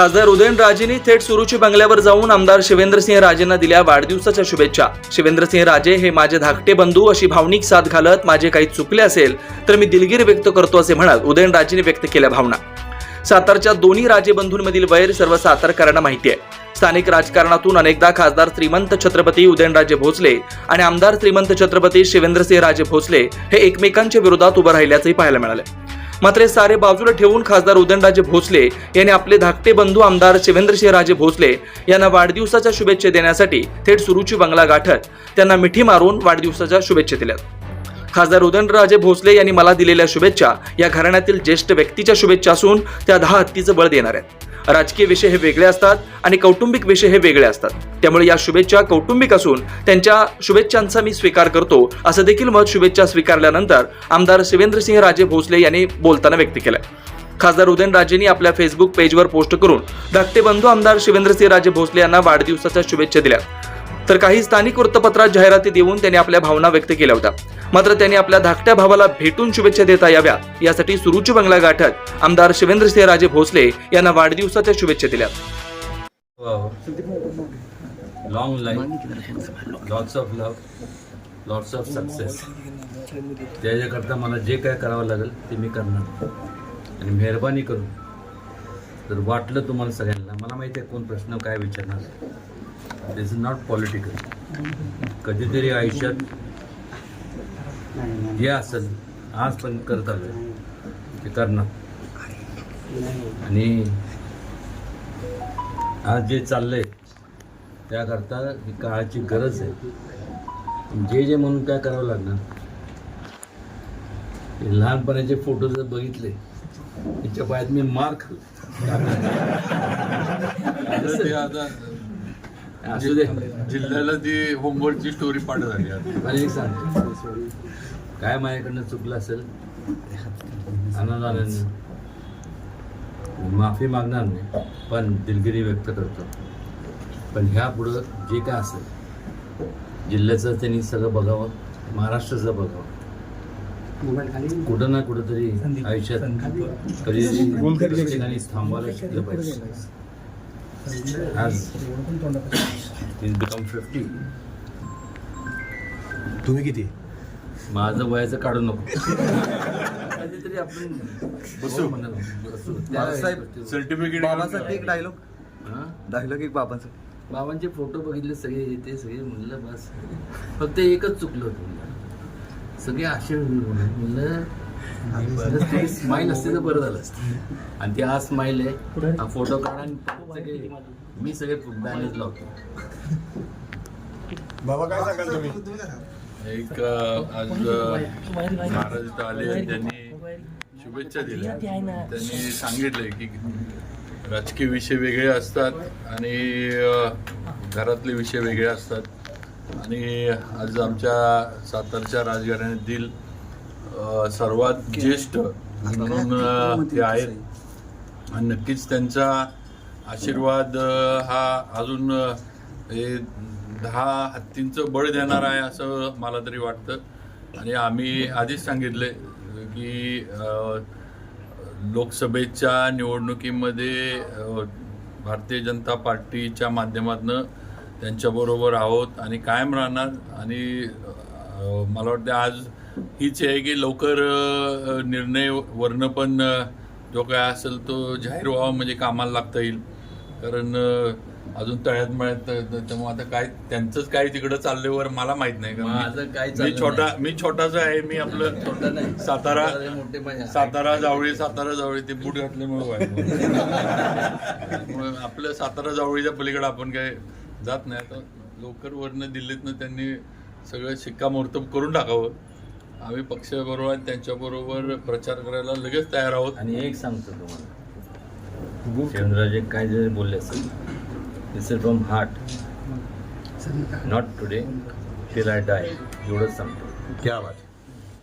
खासदार उदयनराजेंनी थेट सुरुची बंगल्यावर जाऊन आमदार शिवेंद्रसिंह राजेंना दिल्या वाढदिवसाच्या शुभेच्छा. शिवेंद्रसिंह राजे हे माझे धाकटे बंधू अशी भावनिक साथ घालत माझे काही चुकले असेल तर मी दिलगिरी व्यक्त करतो असे म्हणत उदयनराजेंनी व्यक्त केल्या भावना. सातारच्या दोन्ही राजे बंधूंमधील वैर सर्व सातारकरांना माहिती आहे. स्थानिक राजकारणातून अनेकदा खासदार श्रीमंत छत्रपती उदयनराजे भोसले आणि आमदार श्रीमंत छत्रपती शिवेंद्रसिंह राजे भोसले हे एकमेकांच्या विरोधात उभं राहिल्याचंही पाहायला मिळालं. मात्र हे सारे बाजूला ठेवून खासदार उदयनराजे भोसले यांनी आपले धाकटे बंधू आमदार शिवेंद्रसिंहराजे भोसले यांना वाढदिवसाच्या शुभेच्छा देण्यासाठी थेट सुरुची बंगला गाठत त्यांना मिठी मारून वाढदिवसाच्या शुभेच्छा दिल्या खासदार उदयनराजे भोसले यांनी मला दिलेल्या शुभेच्छा या घराण्यातील ज्येष्ठ व्यक्तीच्या शुभेच्छा असून त्या दहा हत्तीचं बळ देणार आहेत. राजकीय विषय हे वेगळे असतात आणि कौटुंबिक विषय हे वेगळे असतात. त्यामुळे या शुभेच्छा कौटुंबिक असून त्यांच्या शुभेच्छांचा मी स्वीकार करतो. असं देखील मत शुभेच्छा स्वीकारल्यानंतर आमदार शिवेंद्रसिंह राजे भोसले यांनी बोलताना व्यक्त केलं खासदार उदयनराजेंनी आपल्या फेसबुक पेजवर पोस्ट करून धाकटे बंधू आमदार शिवेंद्रसिंह राजे भोसले यांना वाढदिवसाच्या शुभेच्छा दिल्या तर काही स्थानिक वृत्तपत्रात जाहिराती देऊन त्यांनी आपल्या भावना व्यक्त केल्या होत्या. मात्र त्यांनी आपल्या धाकट्या भावाला भेटून शुभेच्छा देता याव्या यासाठी सुरुची बंगला गाठत आमदार शिवेंद्रसिंह राजे भोसले यांना वाढदिवसाच्या शुभेच्छा दिल्या. Long life lots of love lots of success त्याच्याकरता मला जे काय करावं लागेल ते मी करणार. आणि मेहरबानी करून जर वाटलं तुम्हाला सगळ्यांना मला माहिती आहे कोण प्रश्न काय विचारणार. दिस इज नॉट पॉलिटिकल कधीतरी आयुष्यात जे असेल. आज पण करत आलोय. ते करणार. आणि आज जे चाललंय त्याकरता ही काळाची गरज आहे. जे जे म्हणून काय करावं लागणार? हे लहानपणाचे फोटो जर बघितले त्याच्या पायात मी मार खाल्ला आता ते आता असू दे. जिल्ह्याला ती होमवर्कची स्टोरी पाठ झाली मला एक सांग. काय माझ्याकडनं चुकलं असेल? आनंदाने माफी मागणार नाही पण दिलगिरी व्यक्त करतो. पण ह्या पुढं जे काय असेल जिल्ह्याचं त्यांनी सगळं बघावं महाराष्ट्राचं बघावं. कुठं ना कुठं तरी आयुष्यात कधी ठिकाणी थांबवायला शिकलं पाहिजे. बिकम फिफ्टी तुम्ही किती? माझं वयाचं काढू नको. कधीतरी आपण बसू. म्हणा बसू. बाबासाहेब. सर्टिफिकेट बाबाचा एक डायलॉग हा? डायलॉग एक बाबाचा. बाबांचे फोटो बघितले सगळे ते सगळे म्हणलं बस. फक्त एकच चुकलं होतं. म्हणलं सगळे असे म्हणलं स्माईल असते तर बरं झालं असतं. आणि ती आज स्माईल आहे. हा फोटो काढा आणि मी सगळे बॅनर्स लावतो बाबा काय सांगाल तुम्ही? एक आज महाराज आले आणि त्यांनी शुभेच्छा दिल्या. त्यांनी सांगितलंय की राजकीय विषय वेगळे असतात आणि घरातले विषय वेगळे असतात. आणि आज आमच्या सातारच्या राजघराण्यातील अ, सर्वात ज्येष्ठ म्हणून ते आहेत. आणि नक्कीच त्यांचा आशीर्वाद हा अजून हे दहा हत्तींचं बळ देणार आहे असं मला तरी वाटतं. आणि आम्ही आधीच सांगितले की लोकसभेच्या निवडणुकीमध्ये भारतीय जनता पार्टीच्या माध्यमातून त्यांच्याबरोबर आहोत आणि कायम राहणार आणि मला वाटतं आज हीच आहे की लवकर निर्णय वरनं पण जो काय असेल तो जाहीर व्हावा म्हणजे कामाला लागता येईल. कारण अजून तळ्यात मळ्यात त- त्यामुळे आता काय त्यांचंच काय तिकडं चालल्यावर मला माहीत नाही. माझं काय मी- छोटा. मी छोटाच आहे मी आपलं. सातारा सातारा जावळी सातारा जावळी ते बूट घातल्यामुळे आपलं सातारा जावळीच्या पलीकडे आपण काय जात नाही. आता लवकर वरनं दिल्लीतनं त्यांनी सगळं शिक्कामोर्तब करून टाकावं. आम्ही पक्षाबरोबर आणि त्यांच्याबरोबर प्रचार करायला लगेच तयार आहोत. आणि एक सांगतो तुम्हाला. चंद्राजे काय जरी बोलले असेल this is from heart not today till I die एवढंच सांगतो. क्या बात